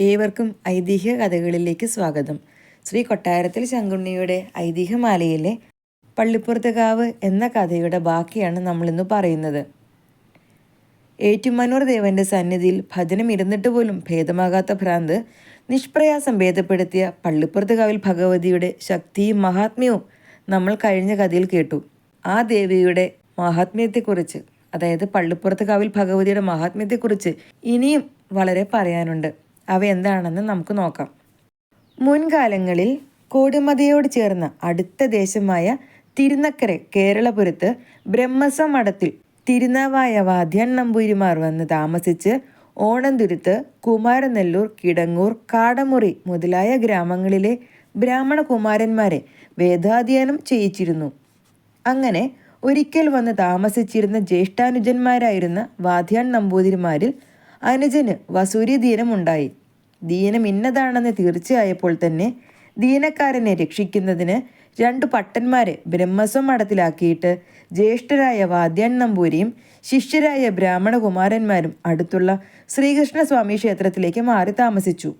ഏവർക്കും ഐതിഹ്യ കഥകളിലേക്ക് സ്വാഗതം. ശ്രീ കൊട്ടാരത്തിൽ ശങ്കുണ്ണിയുടെ ഐതിഹ്യമാലയിലെ പള്ളിപ്പുറത്തുകാവ് എന്ന കഥയുടെ ബാക്കിയാണ് നമ്മളിന്ന് പറയുന്നത്. ഏറ്റുമാനൂർ ദേവന്റെ സന്നിധിയിൽ ഭജനം ഇരുന്നിട്ട് പോലും ഭേദമാകാത്ത ഭ്രാന്ത് നിഷ്പ്രയാസം ഭേദപ്പെടുത്തിയ പള്ളിപ്പുറത്തുകാവിൽ ഭഗവതിയുടെ ശക്തിയും മഹാത്മ്യവും നമ്മൾ കഴിഞ്ഞ കഥയിൽ കേട്ടു. ആ ദേവിയുടെ മഹാത്മ്യത്തെക്കുറിച്ച് അതായത് പള്ളിപ്പുറത്ത് കാവിൽ ഭഗവതിയുടെ മഹാത്മ്യത്തെക്കുറിച്ച് ഇനിയും വളരെ പറയാനുണ്ട്. അവ എന്താണെന്ന് നമുക്ക് നോക്കാം. മുൻകാലങ്ങളിൽ കോടിമതയോട് ചേർന്ന അടുത്ത ദേശമായ തിരുനക്കര കേരളപുരത്ത് ബ്രഹ്മസം മഠത്തിൽ തിരുനാവായ വാദ്യൻ നമ്പൂരിമാർ വന്ന് താമസിച്ച് ഓണന്തുരുത്ത് കുമാരനെല്ലൂർ കിടങ്ങൂർ കാടമുറി മുതലായ ഗ്രാമങ്ങളിലെ ബ്രാഹ്മണ കുമാരന്മാരെ വേദാധ്യയനം ചെയ്യിച്ചിരുന്നു. അങ്ങനെ ഒരിക്കൽ വന്ന് താമസിച്ചിരുന്ന ജ്യേഷ്ഠാനുജന്മാരായിരുന്ന വാദ്യാൻ നമ്പൂതിരിമാരിൽ അനുജന് വസൂരി ദീനമുണ്ടായി ദീനം ഇന്നതാണെന്ന് തീർച്ചയായപ്പോൾ തന്നെ ദീനക്കാരനെ രക്ഷിക്കുന്നതിന് രണ്ടു പട്ടന്മാരെ ബ്രഹ്മസ്വം മഠത്തിലാക്കിയിട്ട് ജ്യേഷ്ഠരായ വാദ്യാൻ നമ്പൂരിയും ശിഷ്യരായ ബ്രാഹ്മണകുമാരന്മാരും അടുത്തുള്ള ശ്രീകൃഷ്ണസ്വാമി ക്ഷേത്രത്തിലേക്ക് മാറി താമസിച്ചു.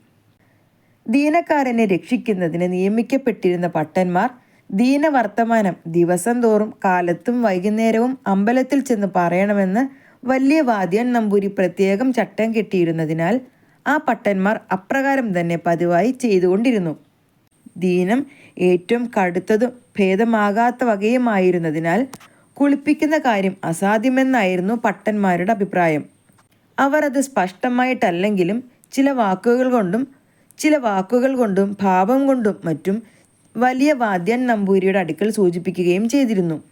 ദീനക്കാരനെ രക്ഷിക്കുന്നതിന് നിയമിക്കപ്പെട്ടിരുന്ന പട്ടന്മാർ ദീനവർത്തമാനം ദിവസം തോറും കാലത്തും വൈകുന്നേരവും അമ്പലത്തിൽ ചെന്ന് പറയണമെന്ന് വലിയ വാദ്യൻ നമ്പൂരി പ്രത്യേകം ചട്ടം കെട്ടിയിരുന്നതിനാൽ ആ പട്ടന്മാർ അപ്രകാരം തന്നെ പതിവായി ചെയ്തുകൊണ്ടിരുന്നു. ദീനം ഏറ്റവും കടുത്തതും ഭേദമാകാത്ത വകയുമായിരുന്നതിനാൽ കുളിപ്പിക്കുന്ന കാര്യം അസാധ്യമെന്നായിരുന്നു പട്ടന്മാരുടെ അഭിപ്രായം. അവർ അത് സ്പഷ്ടമായിട്ടല്ലെങ്കിലും ചില വാക്കുകൾ കൊണ്ടും ചില വാക്കുകൾ കൊണ്ടും ഭാവം കൊണ്ടും മറ്റും വലിയ വാദ്യൻ നമ്പൂരിയുടെ അടുക്കൽ സൂചിപ്പിക്കുകയും ചെയ്തിരുന്നു.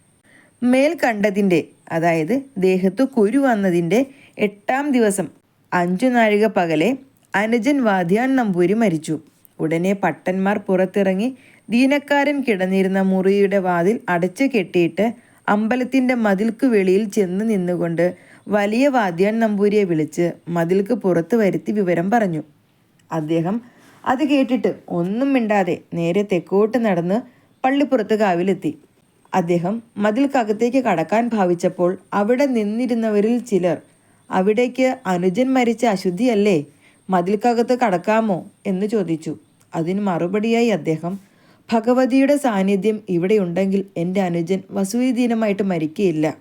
മേൽ കണ്ടതിന്റെ അതായത് ദേഹത്തു കുരു വന്നതിന്റെ എട്ടാം ദിവസം അഞ്ചു നാഴിക പകലെ അനുജൻ വാദ്യാൻ നമ്പൂരി മരിച്ചു. ഉടനെ പട്ടന്മാർ പുറത്തിറങ്ങി ദീനക്കാരൻ കിടന്നിരുന്ന മുറിയുടെ വാതിൽ അടച്ചു കെട്ടിയിട്ട് അമ്പലത്തിന്റെ മതിൽക്ക് വെളിയിൽ ചെന്ന് നിന്നുകൊണ്ട് വലിയ വാദ്യാൻ നമ്പൂരിയെ വിളിച്ച് മതിൽക്ക് പുറത്ത് വരുത്തി വിവരം പറഞ്ഞു. അദ്ദേഹം അത് കേട്ടിട്ട് ഒന്നും മിണ്ടാതെ നേരെ തെക്കോട്ട് നടന്ന് പള്ളിപ്പുറത്ത് കാവിലെത്തി. അദ്ദേഹം മതിൽക്കകത്തേക്ക് കടക്കാൻ ഭാവിച്ചപ്പോൾ അവിടെ നിന്നിരുന്നവരിൽ ചിലർ അവിടേക്ക് അനുജൻ മരിച്ച അശുദ്ധിയല്ലേ? മതിൽക്കകത്ത് കടക്കാമോ? എന്ന് ചോദിച്ചു. അതിന് മറുപടിയായി അദ്ദേഹം ഭഗവതിയുടെ സാന്നിധ്യം ഇവിടെയുണ്ടെങ്കിൽ എന്റെ അനുജൻ വസൂരിദീനമായിട്ട് മരിക്കുകയില്ല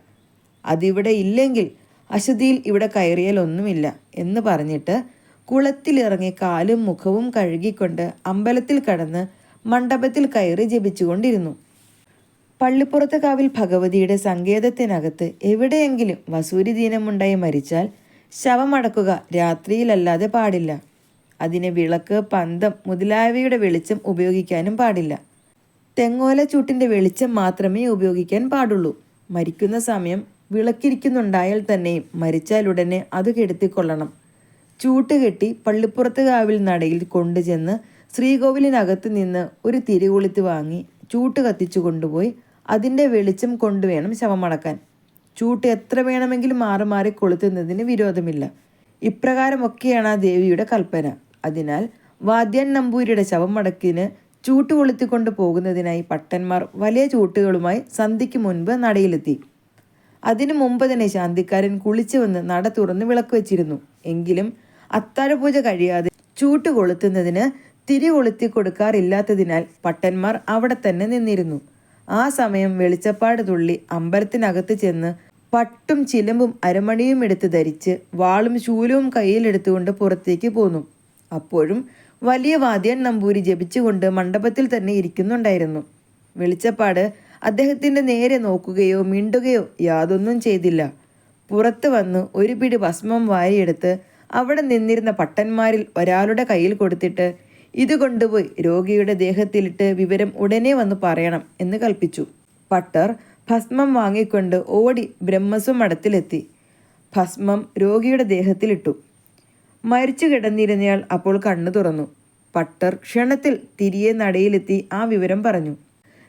അതിവിടെ ഇല്ലെങ്കിൽ അശുദ്ധിയിൽ ഇവിടെ കയറിയാൽ ഒന്നുമില്ല എന്ന് പറഞ്ഞിട്ട് കുളത്തിലിറങ്ങി കാലും മുഖവും കഴുകിക്കൊണ്ട് അമ്പലത്തിൽ കടന്ന് മണ്ഡപത്തിൽ കയറി ജപിച്ചുകൊണ്ടിരുന്നു. പള്ളിപ്പുറത്തെ കാവിൽ ഭഗവതിയുടെ സങ്കേതത്തിനകത്ത് എവിടെയെങ്കിലും വസൂരി ദീനമുണ്ടായി മരിച്ചാൽ ശവമടക്കുക രാത്രിയിലല്ലാതെ പാടില്ല. അതിന് വിളക്ക് പന്തം മുതലായവയുടെ വെളിച്ചം ഉപയോഗിക്കാനും പാടില്ല. തെങ്ങോല ചൂട്ടിന്റെ വെളിച്ചം മാത്രമേ ഉപയോഗിക്കാൻ പാടുള്ളൂ. മരിക്കുന്ന സമയം വിളക്കിരിക്കുന്നുണ്ടായാൽ തന്നെയും മരിച്ചാൽ ഉടനെ അത് കെടുത്തിക്കൊള്ളണം. ചൂട്ട് കെട്ടി പള്ളിപ്പുറത്ത് കാവിൽ നടയിൽ കൊണ്ടുചെന്ന് ശ്രീകോവിലിനകത്ത് നിന്ന് ഒരു തിരികൊളുത്തി വാങ്ങി ചൂട്ട് കത്തിച്ചു കൊണ്ടുപോയി അതിന്റെ വെളിച്ചം കൊണ്ടുവേണം ശവമടക്കാൻ ചൂട്ട് എത്ര വേണമെങ്കിലും മാറി മാറി കൊളുത്തുന്നതിന് വിരോധമില്ല. ഇപ്രകാരമൊക്കെയാണ് ആ ദേവിയുടെ കൽപ്പന. അതിനാൽ വാദ്യൻ നമ്പൂരിയുടെ ശവമടക്കിന് ചൂട്ട് കൊളുത്തിക്കൊണ്ട് പോകുന്നതിനായി പട്ടന്മാർ വലിയ ചൂട്ടുകളുമായി സന്ധിക്ക് മുൻപ് നടയിലെത്തി. അതിനു മുമ്പ് തന്നെ ശാന്തിക്കാരൻ കുളിച്ചു വന്ന് നട തുറന്ന് വിളക്ക് വെച്ചിരുന്നു. എങ്കിലും അത്താഴപൂജ കഴിയാതെ ചൂട്ട് കൊളുത്തുന്നതിന് തിരി കൊളുത്തി കൊടുക്കാറില്ലാത്തതിനാൽ പട്ടന്മാർ അവിടെ തന്നെ നിന്നിരുന്നു. ആ സമയം വെളിച്ചപ്പാട് തുള്ളി അമ്പലത്തിനകത്ത് ചെന്ന് പട്ടും ചിലമ്പും അരമണിയും എടുത്ത് ധരിച്ച് വാളും ശൂലവും കയ്യിലെടുത്തുകൊണ്ട് പുറത്തേക്ക് പോന്നു. അപ്പോഴും വലിയ വാദ്യൻ നമ്പൂരി ജപിച്ചുകൊണ്ട് മണ്ഡപത്തിൽ തന്നെ ഇരിക്കുന്നുണ്ടായിരുന്നു. വെളിച്ചപ്പാട് അദ്ദേഹത്തിന്റെ നേരെ നോക്കുകയോ മിണ്ടുകയോ യാതൊന്നും ചെയ്തില്ല. പുറത്തു വന്ന് ഒരു പിടി ഭസ്മം വാരിയെടുത്ത് അവിടെ നിന്നിരുന്ന പട്ടന്മാരിൽ ഒരാളുടെ കയ്യിൽ കൊടുത്തിട്ട് ഇത് കൊണ്ടുപോയി രോഗിയുടെ ദേഹത്തിലിട്ട് വിവരം ഉടനെ വന്ന് പറയണം എന്ന് കൽപ്പിച്ചു. പട്ടർ ഭസ്മം വാങ്ങിക്കൊണ്ട് ഓടി ബ്രഹ്മസ്വം മഠത്തിലെത്തി. ഭസ്മം രോഗിയുടെ ദേഹത്തിലിട്ടു. മരിച്ചു കിടന്നിരുന്നയാൾ അപ്പോൾ കണ്ണു തുറന്നു. പട്ടർ ക്ഷണത്തിൽ തിരിയെ നടയിലെത്തി ആ വിവരം പറഞ്ഞു.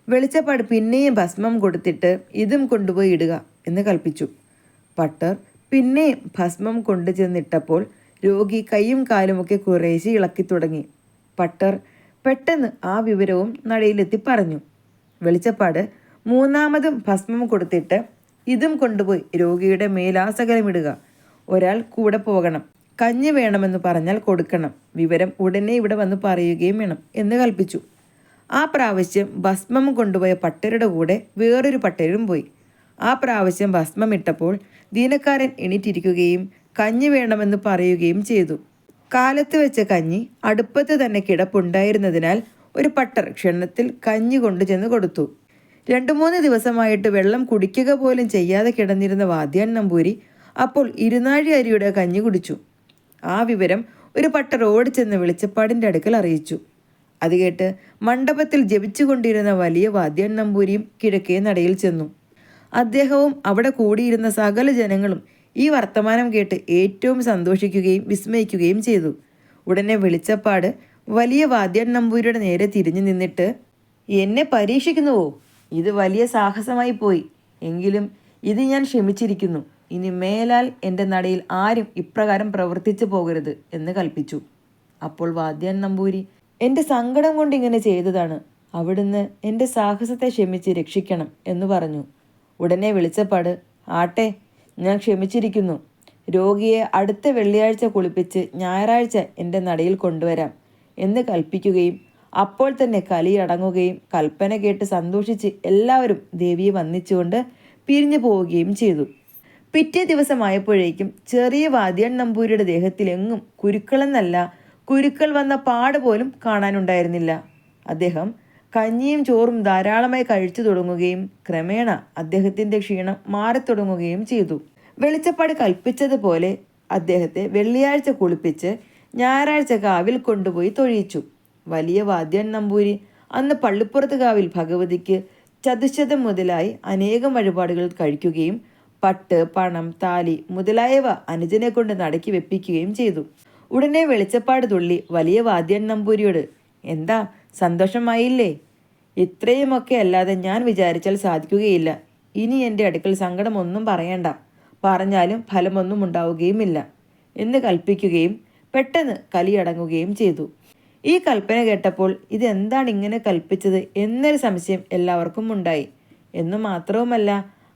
വെളിച്ചപ്പാട് പിന്നെയും ഭസ്മം കൊടുത്തിട്ട് ഇതും കൊണ്ടുപോയി ഇടുക എന്ന് കൽപ്പിച്ചു. പട്ടർ പിന്നെയും ഭസ്മം കൊണ്ടു ചെന്നിട്ടപ്പോൾ രോഗി കൈയും കാലുമൊക്കെ കുറേശ്ശെ ഇളക്കി തുടങ്ങി. പട്ടർ പെട്ടെന്ന് ആ വിവരവും നടയിലെത്തി പറഞ്ഞു. വെളിച്ചപ്പാട് മൂന്നാമതും ഭസ്മം കൊടുത്തിട്ട് ഇതും കൊണ്ടുപോയി രോഗിയുടെ മേലാസകലമിടുക. ഒരാൾ കൂടെ പോകണം. കഞ്ഞി വേണമെന്ന് പറഞ്ഞാൽ കൊടുക്കണം. വിവരം ഉടനെ ഇവിടെ വന്ന് പറയുകയും വേണം എന്ന് കൽപ്പിച്ചു. ആ പ്രാവശ്യം ഭസ്മം കൊണ്ടുപോയ പട്ടരുടെ കൂടെ വേറൊരു പട്ടരും പോയി. ആ പ്രാവശ്യം ഭസ്മം ഇട്ടപ്പോൾ ദീനക്കാരൻ എണീറ്റിരിക്കുകയും കഞ്ഞി വേണമെന്ന് പറയുകയും ചെയ്തു. കാലത്ത് വെച്ച കഞ്ഞി അടുപ്പത്ത് തന്നെ കിടപ്പുണ്ടായിരുന്നതിനാൽ ഒരു പട്ടർ ക്ഷണത്തിൽ കഞ്ഞി കൊണ്ടു ചെന്ന് കൊടുത്തു. രണ്ടു മൂന്ന് ദിവസമായിട്ട് വെള്ളം കുടിക്കുക പോലും ചെയ്യാതെ കിടന്നിരുന്ന വാദ്യാൻ നമ്പൂരി അപ്പോൾ ഇരുനാഴി അരിയുടെ കഞ്ഞി കുടിച്ചു. ആ വിവരം ഒരു പട്ടർ ഓടിച്ചെന്ന് വെളിച്ചപ്പാടിന്റെ അടുക്കൽ അറിയിച്ചു. അത് കേട്ട് മണ്ഡപത്തിൽ ജപിച്ചുകൊണ്ടിരുന്ന വലിയ വാദ്യാൻ നമ്പൂരിയും കിഴക്കേ നടയിൽ ചെന്നു. അദ്ദേഹവും അവിടെ കൂടിയിരുന്ന സകല ജനങ്ങളും ഈ വർത്തമാനം കേട്ട് ഏറ്റവും സന്തോഷിക്കുകയും വിസ്മയിക്കുകയും ചെയ്തു. ഉടനെ വെളിച്ചപ്പാട് വലിയ വാദ്യൻ നമ്പൂരിയുടെ നേരെ തിരിഞ്ഞു നിന്നിട്ട് എന്നെ പരീക്ഷിക്കുന്നുവോ? ഇത് വലിയ സാഹസമായി പോയി. എങ്കിലും ഇത് ഞാൻ ക്ഷമിച്ചിരിക്കുന്നു. ഇനി മേലാൽ എന്റെ നടയിൽ ആരും ഇപ്രകാരം പ്രവർത്തിച്ചു പോകരുത് എന്ന് കൽപ്പിച്ചു. അപ്പോൾ വാദ്യൻ നമ്പൂരി എന്റെ സങ്കടം കൊണ്ട് ഇങ്ങനെ ചെയ്തതാണ്. അവിടുന്ന് എന്റെ സാഹസത്തെ ക്ഷമിച്ച് രക്ഷിക്കണം എന്ന് പറഞ്ഞു. ഉടനെ വിളിച്ചപ്പാട് ആട്ടെ ഞാൻ ക്ഷമിച്ചിരിക്കുന്നു. രോഗിയെ അടുത്ത വെള്ളിയാഴ്ച കുളിപ്പിച്ച് ഞായറാഴ്ച എന്റെ നടയിൽ കൊണ്ടുവരാം എന്ന് കൽപ്പിക്കുകയും അപ്പോൾ തന്നെ കലിയടങ്ങുകയും കൽപ്പന കേട്ട് സന്തോഷിച്ച് എല്ലാവരും ദേവിയെ വന്നിച്ചുകൊണ്ട് പിരിഞ്ഞു പോവുകയും ചെയ്തു. പിറ്റേ ദിവസമായപ്പോഴേക്കും ചെറിയ വാദ്യൻ നമ്പൂരിയുടെ ദേഹത്തിലെങ്ങും കുരുക്കളെന്നല്ല കുരുക്കൾ വന്ന പാട് പോലും കാണാനുണ്ടായിരുന്നില്ല. അദ്ദേഹം കഞ്ഞിയും ചോറും ധാരാളമായി കഴിച്ചു തുടങ്ങുകയും ക്രമേണ അദ്ദേഹത്തിന്റെ ക്ഷീണം മാറിത്തുടങ്ങുകയും ചെയ്തു. വെളിച്ചപ്പാട് കൽപ്പിച്ചതുപോലെ അദ്ദേഹത്തെ വെള്ളിയാഴ്ച കുളിപ്പിച്ച് ഞായറാഴ്ച കാവിൽ കൊണ്ടുപോയി തൊഴിയിച്ചു വലിയ വാദ്യൻ നമ്പൂരി അന്ന് പള്ളിപ്പുറത്ത് കാവിൽ ഭഗവതിക്ക് ചതുശതം മുതലായി അനേകം വഴിപാടുകൾ കഴിക്കുകയും പട്ട് പണം താലി മുതലായവ അനുജനെ കൊണ്ട് നടക്കി വെപ്പിക്കുകയും ചെയ്തു. ഉടനെ വെളിച്ചപ്പാട് തുള്ളി വലിയ വാദ്യൻ നമ്പൂരിയോട് എന്താ സന്തോഷമായില്ലേ? ഇത്രയുമൊക്കെ അല്ലാതെ ഞാൻ വിചാരിച്ചാൽ സാധിക്കുകയില്ല. ഇനി എന്റെ അടുക്കൽ സങ്കടമൊന്നും പറയണ്ട. പറഞ്ഞാലും ഫലമൊന്നും ഉണ്ടാവുകയുമില്ല. എന്ന് കൽപ്പിക്കുകയും പെട്ടെന്ന് കലിയടങ്ങുകയും ചെയ്തു. ഈ കൽപ്പന കേട്ടപ്പോൾ ഇതെന്താണ് ഇങ്ങനെ കൽപ്പിച്ചത് എന്നൊരു സംശയം എല്ലാവർക്കും ഉണ്ടായി. എന്നു മാത്രവുമല്ല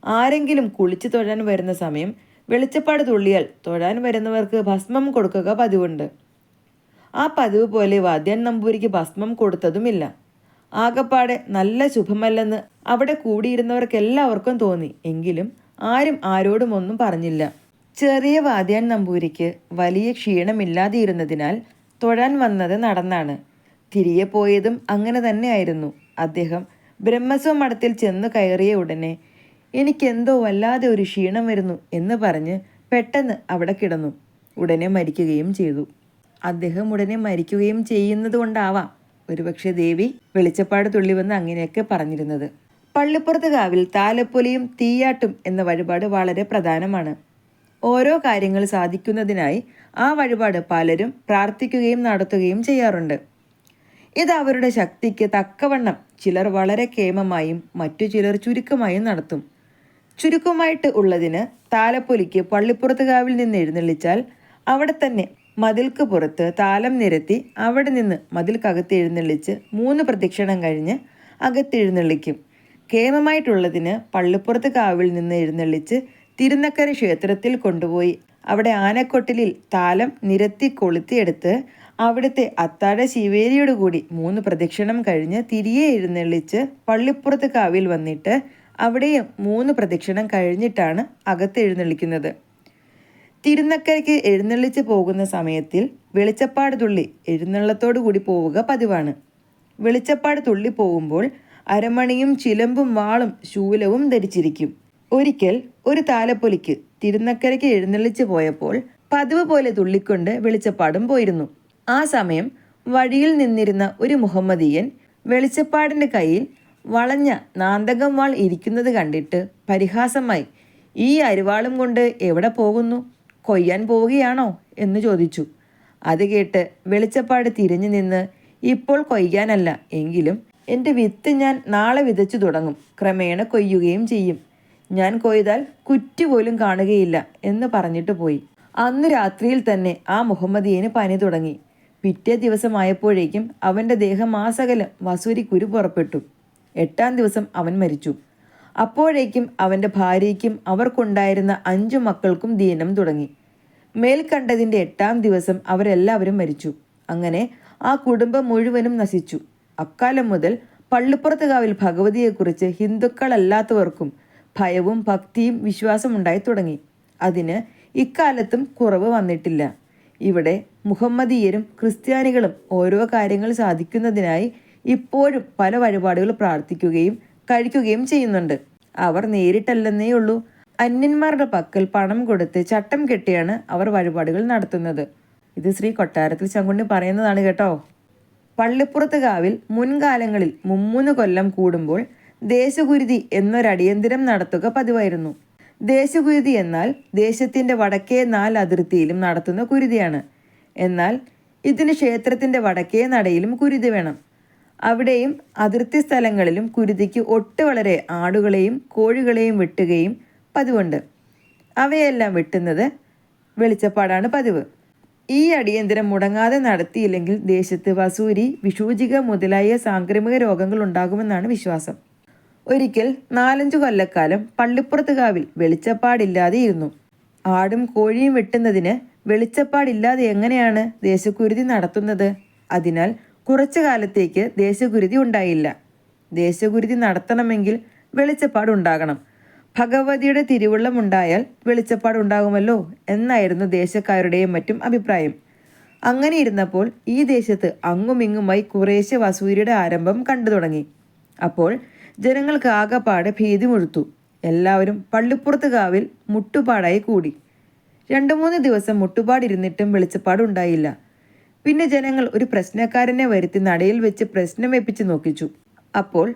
ആരെങ്കിലും കുളിച്ചു തൊഴാൻ വരുന്ന സമയം വെളിച്ചപ്പാട് തുള്ളിയാൽ തൊഴാൻ വരുന്നവർക്ക് ഭസ്മം കൊടുക്കുക പതിവുണ്ട്. ആ പതിവ് പോലെ വാദ്യൻ നമ്പൂരിക്ക് ഭസ്മം കൊടുത്തതുമില്ല. ആകപ്പാടെ നല്ല ശുഭമല്ലെന്ന് അവിടെ കൂടിയിരുന്നവർക്കെല്ലാവർക്കും തോന്നി. എങ്കിലും ആരും ആരോടും ഒന്നും പറഞ്ഞില്ല. ചെറിയ വാദ്യൻ നമ്പൂരിക്ക് വലിയ ക്ഷീണമില്ലാതിരുന്നതിനാൽ തൊഴാൻ വന്നത് നടന്നാണ്. തിരികെ പോയതും അങ്ങനെ തന്നെയായിരുന്നു. അദ്ദേഹം ബ്രഹ്മസ്വ മഠത്തിൽ ചെന്ന് കയറിയ ഉടനെ എനിക്കെന്തോ വല്ലാതെ ഒരു ക്ഷീണം വരുന്നു എന്ന് പറഞ്ഞ് പെട്ടെന്ന് അവിടെ കിടന്നു. ഉടനെ മരിക്കുകയും ചെയ്തു. അദ്ദേഹം ഉടനെ മരിക്കുകയും ചെയ്യുന്നത് കൊണ്ടാവാം. ഒരുപക്ഷെ ദേവി വെളിച്ചപ്പാട് തുള്ളി വന്ന് അങ്ങനെയൊക്കെ പറഞ്ഞിരുന്നത്. പള്ളിപ്പുറത്ത് കാവിൽ താലപ്പൊലിയും തീയാട്ടും എന്ന വഴിപാട് വളരെ പ്രധാനമാണ്. ഓരോ കാര്യങ്ങൾ സാധിക്കുന്നതിനായി ആ വഴിപാട് പലരും പ്രാർത്ഥിക്കുകയും നടത്തുകയും ചെയ്യാറുണ്ട്. ഇത് അവരുടെ ശക്തിക്ക് തക്കവണ്ണം ചിലർ വളരെ കേമമായും മറ്റു ചിലർ ചുരുക്കമായും നടത്തും. ചുരുക്കമായിട്ട് ഉള്ളതിന് താലപ്പൊലിക്ക് പള്ളിപ്പുറത്ത് കാവിൽ നിന്ന് എഴുന്നള്ളിച്ചാൽ അവിടെ തന്നെ മതിൽക്ക് പുറത്ത് താലം നിരത്തി അവിടെ നിന്ന് മതിൽക്കകത്ത് എഴുന്നള്ളിച്ച് മൂന്ന് പ്രദക്ഷിണം കഴിഞ്ഞ് അകത്തെഴുന്നള്ളിക്കും കേമമായിട്ടുള്ളതിന് പള്ളിപ്പുറത്ത് കാവിൽ നിന്ന് എഴുന്നള്ളിച്ച് തിരുനക്കര ക്ഷേത്രത്തിൽ കൊണ്ടുപോയി അവിടെ ആനക്കൊട്ടിലിൽ താലം നിരത്തി കൊളുത്തിയെടുത്ത് അവിടുത്തെ അത്താഴ ശിവേരിയോട് കൂടി മൂന്ന് പ്രദക്ഷിണം കഴിഞ്ഞ് തിരികെ എഴുന്നള്ളിച്ച് പള്ളിപ്പുറത്ത് കാവിൽ വന്നിട്ട് അവിടെയും മൂന്ന് പ്രദക്ഷിണം കഴിഞ്ഞിട്ടാണ് അകത്ത് എഴുന്നള്ളിക്കുന്നത്. തിരുനക്കരയ്ക്ക് എഴുന്നള്ളിച്ച് പോകുന്ന സമയത്തിൽ വെളിച്ചപ്പാട് തുള്ളി എഴുന്നള്ളത്തോടു കൂടി പോവുക പതിവാണ്. വെളിച്ചപ്പാട് തുള്ളി പോകുമ്പോൾ അരമണിയും ചിലമ്പും വാളും ശൂലവും ധരിച്ചിരിക്കും. ഒരിക്കൽ ഒരു താലപ്പൊലിക്ക് തിരുനക്കരയ്ക്ക് എഴുന്നള്ളിച്ച് പോയപ്പോൾ പതിവ് പോലെ തുള്ളിക്കൊണ്ട് വെളിച്ചപ്പാടും പോയിരുന്നു. ആ സമയം വഴിയിൽ നിന്നിരുന്ന ഒരു മുഹമ്മദീയൻ വെളിച്ചപ്പാടിന്റെ കയ്യിൽ വളഞ്ഞ നാന്തകം വാൾ ഇരിക്കുന്നത് കണ്ടിട്ട് പരിഹാസമായി ഈ അരിവാളും കൊണ്ട് എവിടെ പോകുന്നു? കൊയ്യാൻ പോവുകയാണോ എന്ന് ചോദിച്ചു. അത് കേട്ട് വെളിച്ചപ്പാട് തിരിഞ്ഞു നിന്ന് ഇപ്പോൾ കൊയ്യാനല്ല എങ്കിലും എന്റെ വിത്ത് ഞാൻ നാളെ വിതച്ചു തുടങ്ങും. ക്രമേണ കൊയ്യുകയും ചെയ്യും. ഞാൻ കൊയ്താൽ കുറ്റി പോലും കാണുകയില്ല എന്ന് പറഞ്ഞിട്ട് പോയി. അന്ന് രാത്രിയിൽ തന്നെ ആ മുഹമ്മദിയന് പനി തുടങ്ങി. പിറ്റേ ദിവസമായപ്പോഴേക്കും അവന്റെ ദേഹമാസകലം വസൂരി വസൂരിക്കുരു പുറപ്പെട്ടു. എട്ടാം ദിവസം അവൻ മരിച്ചു. അപ്പോഴേക്കും അവന്റെ ഭാര്യയ്ക്കും അവർക്കുണ്ടായിരുന്ന അഞ്ചു മക്കൾക്കും ദീനം തുടങ്ങി. മേൽ കണ്ടതിന്റെ എട്ടാം ദിവസം അവരെല്ലാവരും മരിച്ചു. അങ്ങനെ ആ കുടുംബം മുഴുവനും നശിച്ചു. അക്കാലം മുതൽ പള്ളിപ്പുറത്തുകാവിൽ ഭഗവതിയെക്കുറിച്ച് ഹിന്ദുക്കളല്ലാത്തവർക്കും ഭയവും ഭക്തിയും വിശ്വാസമുണ്ടായി തുടങ്ങി. അതിന് ഇക്കാലത്തും കുറവ് വന്നിട്ടില്ല. ഇവിടെ മുഹമ്മദീയരും ക്രിസ്ത്യാനികളും ഓരോ കാര്യങ്ങൾ സാധിക്കുന്നതിനായി ഇപ്പോഴും പല വഴിപാടുകൾ പ്രാർത്ഥിക്കുകയും കഴിക്കുകയും ചെയ്യുന്നുണ്ട്. അവർ നേരിട്ടല്ലെന്നേ ഉള്ളൂ. അന്യന്മാരുടെ പക്കൽ പണം കൊടുത്ത് ചട്ടം കെട്ടിയാണ് അവർ വഴിപാടുകൾ നടത്തുന്നത്. ഇത് ശ്രീ കൊട്ടാരത്തിൽ ചങ്കുണ്ണി പറയുന്നതാണ് കേട്ടോ. പള്ളിപ്പുറത്ത് കാവിൽ മുൻകാലങ്ങളിൽ മുമ്മൂന്ന് കൊല്ലം കൂടുമ്പോൾ ദേശകുരുതി എന്നൊരടിയന്തിരം നടത്തുക പതിവായിരുന്നു. ദേശകുരുതി എന്നാൽ ദേശത്തിന്റെ വടക്കേ നാല് അതിർത്തിയിലും നടത്തുന്ന കുരുതിയാണ്. എന്നാൽ ഇതിന് ക്ഷേത്രത്തിന്റെ വടക്കേ നടയിലും കുരുതി വേണം. അവിടെയും അതിർത്തി സ്ഥലങ്ങളിലും കുരുതിക്ക് ഒട്ട് വളരെ ആടുകളെയും കോഴികളെയും വെട്ടുകയും പതിവുണ്ട്. അവയെല്ലാം വെട്ടുന്നത് വെളിച്ചപ്പാടാണ് പതിവ്. ഈ അടിയന്തരം മുടങ്ങാതെ നടത്തിയില്ലെങ്കിൽ ദേശത്ത് വസൂരി വിഷൂചിക മുതലായ സാംക്രമിക രോഗങ്ങൾ ഉണ്ടാകുമെന്നാണ് വിശ്വാസം. ഒരിക്കൽ നാലഞ്ചു കൊല്ലക്കാലം പള്ളിപ്പുറത്തുകാവിൽ വെളിച്ചപ്പാടില്ലാതെ ഇരുന്നു ആടും കോഴിയും വെട്ടുന്നതിന് വെളിച്ചപ്പാടില്ലാതെ എങ്ങനെയാണ് ദേശക്കുരുതി നടത്തുന്നത്? അതിനാൽ കുറച്ചു കാലത്തേക്ക് ദേശഗുരുതി ഉണ്ടായില്ല. ദേശഗുരുതി നടത്തണമെങ്കിൽ വെളിച്ചപ്പാടുണ്ടാകണം. ഭഗവതിയുടെ തിരുവുള്ളം ഉണ്ടായാൽ വെളിച്ചപ്പാടുണ്ടാകുമല്ലോ എന്നായിരുന്നു ദേശക്കാരുടെയും മറ്റും അഭിപ്രായം. അങ്ങനെ ഇരുന്നപ്പോൾ ഈ ദേശത്ത് അങ്ങുമിങ്ങുമായി കുറേശ്ശെ വസൂരിയുടെ ആരംഭം കണ്ടു തുടങ്ങി അപ്പോൾ ജനങ്ങൾക്ക് ആകപ്പാടെ ഭീതി മുഴുത്തു എല്ലാവരും പള്ളിപ്പുറത്ത് കാവിൽ മുട്ടുപാടായി കൂടി. രണ്ടു മൂന്ന് ദിവസം മുട്ടുപാടിരുന്നിട്ടും വെളിച്ചപ്പാടുണ്ടായില്ല. പിന്നെ ജനങ്ങൾ ഒരു പ്രശ്നക്കാരനെ വരുത്തി നടയിൽ വെച്ച് പ്രശ്നം വെപ്പിച്ച് നോക്കിച്ചു. അപ്പോൾ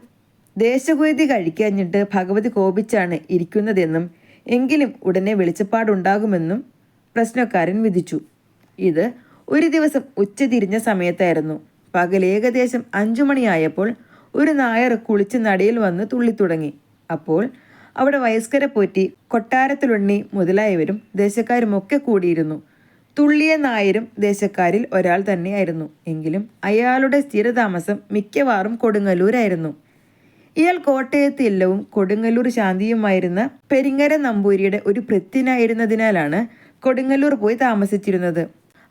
ദേശകുതി കഴിക്കാഞ്ഞിട്ട് ഭഗവതി കോപിച്ചാണ് ഇരിക്കുന്നതെന്നും എങ്കിലും ഉടനെ വെളിച്ചപ്പാടുണ്ടാകുമെന്നും പ്രശ്നക്കാരൻ വിധിച്ചു. ഇത് ഒരു ദിവസം ഉച്ചതിരിഞ്ഞ സമയത്തായിരുന്നു. പകൽ ഏകദേശം അഞ്ചു മണിയായപ്പോൾ ഒരു നായർ കുളിച്ച് നടയിൽ വന്ന് തുള്ളിത്തുടങ്ങി. അപ്പോൾ അവിടെ വയസ്കരെ പോറ്റി കൊട്ടാരത്തിലുണ്ണി മുതലായവരും ദേശക്കാരും ഒക്കെ കൂടിയിരുന്നു. തുള്ളിയ നായരും ദേശക്കാരിൽ ഒരാൾ തന്നെയായിരുന്നു. എങ്കിലും അയാളുടെ സ്ഥിരതാമസം മിക്കവാറും കൊടുങ്ങല്ലൂരായിരുന്നു. ഇയാൾ കോട്ടയത്ത് ഇല്ലവും കൊടുങ്ങല്ലൂർ ശാന്തിയുമായിരുന്ന പെരിങ്ങര നമ്പൂരിയുടെ ഒരു പ്രത്യനായിരുന്നതിനാലാണ് കൊടുങ്ങല്ലൂർ പോയി താമസിച്ചിരുന്നത്.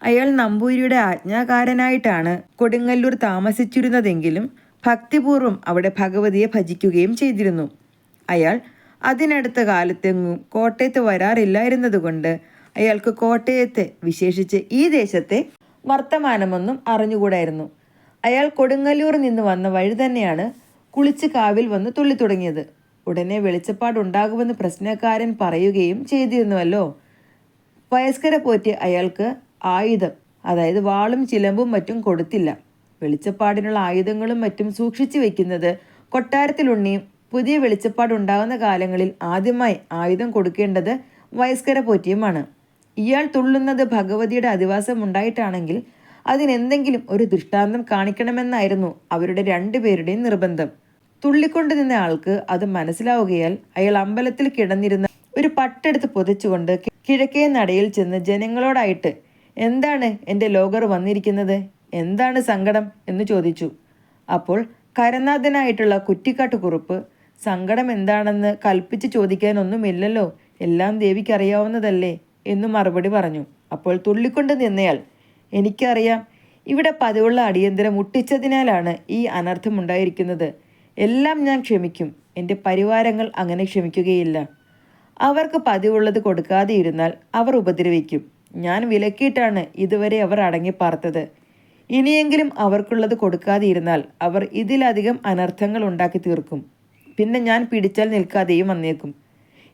അയാൾ നമ്പൂരിയുടെ ആജ്ഞാകാരനായിട്ടാണ് കൊടുങ്ങല്ലൂർ താമസിച്ചിരുന്നതെങ്കിലും ഭക്തിപൂർവം അവിടെ ഭഗവതിയെ ഭജിക്കുകയും ചെയ്തിരുന്നു. അയാൾ അതിനടുത്ത കാലത്തെങ്ങും കോട്ടയത്ത് വരാറില്ലായിരുന്നതുകൊണ്ട് അയാൾക്ക് കോട്ടയത്തെ വിശേഷിച്ച് ഈ ദേശത്തെ വർത്തമാനമൊന്നും അറിഞ്ഞുകൂടായിരുന്നു. അയാൾ കൊടുങ്ങല്ലൂർ നിന്ന് വന്ന വഴി തന്നെയാണ് കുളിച്ച് കാവിൽ വന്ന് തുള്ളി തുടങ്ങിയത് ഉടനെ വെളിച്ചപ്പാടുണ്ടാകുമെന്ന് പ്രശ്നക്കാരൻ പറയുകയും ചെയ്തിരുന്നുവല്ലോ. വയസ്കരെ പോറ്റി അയാൾക്ക് ആയുധം അതായത് വാളും ചിലമ്പും മറ്റും കൊടുത്തില്ല. വെളിച്ചപ്പാടിനുള്ള ആയുധങ്ങളും മറ്റും സൂക്ഷിച്ചു വെക്കുന്നത് കൊട്ടാരത്തിലുണ്ണിയും പുതിയ വെളിച്ചപ്പാടുണ്ടാകുന്ന കാലങ്ങളിൽ ആദ്യമായി ആയുധം കൊടുക്കേണ്ടത് വയസ്കര പോറ്റിയുമാണ്. ഇയാൾ തുള്ളുന്നത് ഭഗവതിയുടെ അധിവാസം ഉണ്ടായിട്ടാണെങ്കിൽ അതിനെന്തെങ്കിലും ഒരു ദൃഷ്ടാന്തം കാണിക്കണമെന്നായിരുന്നു അവരുടെ രണ്ടുപേരുടെയും നിർബന്ധം. തുള്ളിക്കൊണ്ടു നിന്ന ആൾക്ക് അത് മനസ്സിലാവുകയാൽ അയാൾ അമ്പലത്തിൽ കിടന്നിരുന്ന ഒരു പട്ടെടുത്ത് പൊതിച്ചുകൊണ്ട് കിഴക്കേ നടയിൽ ചെന്ന് ജനങ്ങളോടായിട്ട് എന്താണ് എന്റെ ലോകർ വന്നിരിക്കുന്നത്? എന്താണ് സങ്കടം? എന്ന് ചോദിച്ചു. അപ്പോൾ കരനാഥനായിട്ടുള്ള കുറ്റിക്കാട്ട് കുറുപ്പ് സങ്കടം എന്താണെന്ന് കൽപ്പിച്ച് ചോദിക്കാനൊന്നുമില്ലല്ലോ എല്ലാം ദേവിക്ക് അറിയാവുന്നതല്ലേ എന്നു മറുപടി പറഞ്ഞു. അപ്പോൾ തുള്ളിക്കൊണ്ട് നിന്നയാൾ എനിക്കറിയാം ഇവിടെ പതിവുള്ള അടിയന്തരം മുട്ടിച്ചതിനാലാണ് ഈ അനർത്ഥമുണ്ടായിരിക്കുന്നത് എല്ലാം ഞാൻ ക്ഷമിക്കും എന്റെ പരിവാരങ്ങൾ അങ്ങനെ ക്ഷമിക്കുകയില്ല. അവർക്ക് പതിവുള്ളത് കൊടുക്കാതെ ഇരുന്നാൽ അവർ ഉപദ്രവിക്കും. ഞാൻ വിലക്കിയിട്ടാണ് ഇതുവരെ അവർ അടങ്ങി പാർത്തത്. ഇനിയെങ്കിലും അവർക്കുള്ളത് കൊടുക്കാതെ ഇരുന്നാൽ അവർ ഇതിലധികം അനർത്ഥങ്ങൾ ഉണ്ടാക്കി തീർക്കും. പിന്നെ ഞാൻ പിടിച്ചാൽ നിൽക്കാതെയും വന്നേക്കും.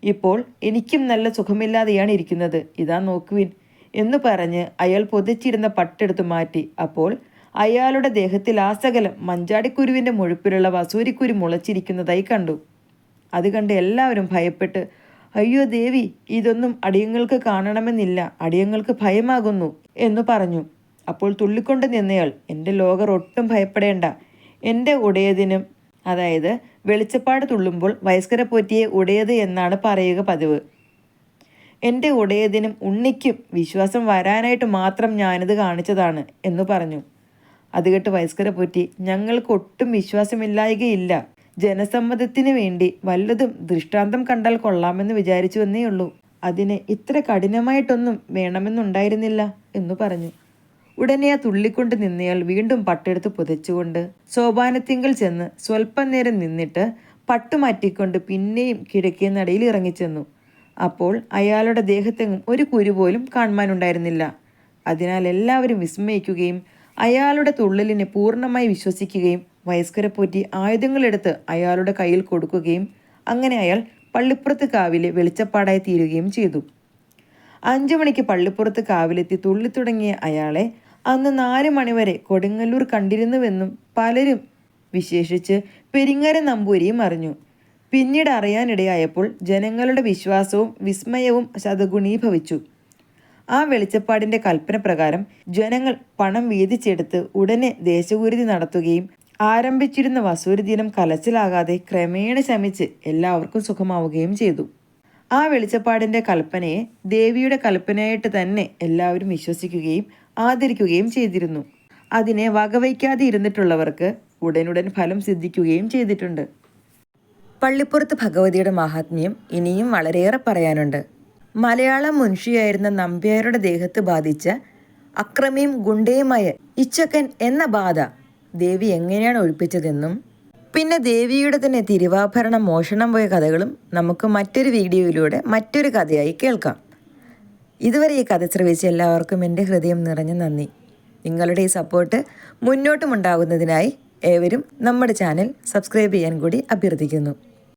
ഇപ്പോൾ എനിക്കും നല്ല സുഖമില്ലാതെയാണ് ഇരിക്കുന്നത്. ഇതാ നോക്കുവിൻ എന്ന് പറഞ്ഞ് അയാൾ പൊതിച്ചിരുന്ന പട്ടെടുത്തു മാറ്റി. അപ്പോൾ അയാളുടെ ദേഹത്തിൽ ആസകലം മഞ്ചാടിക്കുരുവിന്റെ മുഴുപ്പിലുള്ള വസൂരിക്കുരു മുളച്ചിരിക്കുന്നതായി കണ്ടു. അത് കണ്ട് എല്ലാവരും ഭയപ്പെട്ട് അയ്യോ ദേവി ഇതൊന്നും അടിയങ്ങൾക്ക് കാണണമെന്നില്ല. അടിയങ്ങൾക്ക് ഭയമാകുന്നു എന്ന് പറഞ്ഞു. അപ്പോൾ തുള്ളിക്കൊണ്ട് നിന്നയാൾ എന്റെ ലോകർ ഒട്ടും ഭയപ്പെടേണ്ട. എന്റെ ഉടയതിനും അതായത് വെളിച്ചപ്പാട് തുള്ളുമ്പോൾ വയസ്കര പോറ്റിയെ ഉടയത് എന്നാണ് പറയുക പതിവ്. എന്റെ ഉടയതിനും ഉണ്ണിക്കും വിശ്വാസം വരാനായിട്ട് മാത്രം ഞാനിത് കാണിച്ചതാണ് എന്ന് പറഞ്ഞു. അത് കേട്ട് വയസ്കര പോറ്റി ഞങ്ങൾക്ക് ഒട്ടും വിശ്വാസമില്ലായകയില്ല. ജനസമ്മതത്തിന് വേണ്ടി വല്ലതും ദൃഷ്ടാന്തം കണ്ടാൽ കൊള്ളാമെന്ന് വിചാരിച്ചു ഉള്ളൂ അതിനെ ഇത്ര കഠിനമായിട്ടൊന്നും വേണമെന്നുണ്ടായിരുന്നില്ല എന്നു പറഞ്ഞു. ഉടനെ ആ തുള്ളിക്കൊണ്ട് നിന്നയാൾ വീണ്ടും പട്ടെടുത്ത് പുതച്ചുകൊണ്ട് സോപാനത്തിങ്കൽ ചെന്ന് സ്വല്പം നേരം നിന്നിട്ട് പട്ടു മാറ്റിക്കൊണ്ട് പിന്നെയും കിഴക്കേ നടയിൽ ഇറങ്ങിച്ചെന്നു. അപ്പോൾ അയാളുടെ ദേഹത്തെങ്ങും ഒരു കുരു പോലും കാണുവാനുണ്ടായിരുന്നില്ല. അതിനാൽ എല്ലാവരും വിസ്മയിക്കുകയും അയാളുടെ തുള്ളലിനെ പൂർണമായി വിശ്വസിക്കുകയും വയസ്കരെ പോറ്റി ആയുധങ്ങളെടുത്ത് അയാളുടെ കയ്യിൽ കൊടുക്കുകയും അങ്ങനെ അയാൾ പള്ളിപ്പുറത്ത് കാവിലെ വെളിച്ചപ്പാടായി തീരുകയും ചെയ്തു. അഞ്ചു മണിക്ക് പള്ളിപ്പുറത്ത് കാവിലെത്തി തുള്ളിത്തുടങ്ങിയ അയാളെ അന്ന് നാല് മണിവരെ കൊടുങ്ങല്ലൂർ കണ്ടിരുന്നുവെന്നും പലരും വിശേഷിച്ച് പെരിങ്ങര നമ്പൂരിയും അറിഞ്ഞു. പിന്നീട് അറിയാനിടയായപ്പോൾ ജനങ്ങളുടെ വിശ്വാസവും വിസ്മയവും ശതഗുണീഭവിച്ചു. ആ വെളിച്ചപ്പാടിന്റെ കൽപ്പന പ്രകാരം ജനങ്ങൾ പണം വീതിച്ചെടുത്ത് ഉടനെ ദേശഗുരുതി നടത്തുകയും ആരംഭിച്ചിരുന്ന വസൂരി ദിനം കലച്ചിലാകാതെ ക്രമേണ ശമിച്ച് എല്ലാവർക്കും സുഖമാവുകയും ചെയ്തു. ആ വെളിച്ചപ്പാടിന്റെ കൽപ്പനയെ ദേവിയുടെ കൽപ്പനയായിട്ട് തന്നെ എല്ലാവരും വിശ്വസിക്കുകയും ആദരിക്കുകയും ചെയ്തിരുന്നു. അതിനെ വകവയ്ക്കാതെ ഇരുന്നിട്ടുള്ളവർക്ക് ഉടനുടൻ ഫലം സിദ്ധിക്കുകയും ചെയ്തിട്ടുണ്ട്. പള്ളിപ്പുറത്ത് ഭഗവതിയുടെ മഹാത്മ്യം ഇനിയും വളരെയേറെ പറയാനുണ്ട്. മലയാളം മുൻഷിയായിരുന്ന നമ്പ്യാരുടെ ദേഹത്ത് ബാധിച്ച അക്രമിയും ഗുണ്ടയുമായ ഇച്ചക്കൻ എന്ന ബാധ ദേവി എങ്ങനെയാണ് ഒഴിപ്പിച്ചതെന്നും പിന്നെ ദേവിയുടെ തന്നെ തിരുവാഭരണം മോഷണം പോയ കഥകളും നമുക്ക് മറ്റൊരു വീഡിയോയിലൂടെ മറ്റൊരു കഥയായി കേൾക്കാം. ഇതുവരെ ഈ കഥ ശ്രവിച്ച എല്ലാവർക്കും എന്റെ ഹൃദയം നിറഞ്ഞ നന്ദി. നിങ്ങളുടെ ഈ സപ്പോർട്ട് മുന്നോട്ടും ഉണ്ടാകുന്നതിനായി ഏവരും നമ്മുടെ ചാനൽ സബ്സ്ക്രൈബ് ചെയ്യാൻ കൂടി അഭ്യർത്ഥിക്കുന്നു.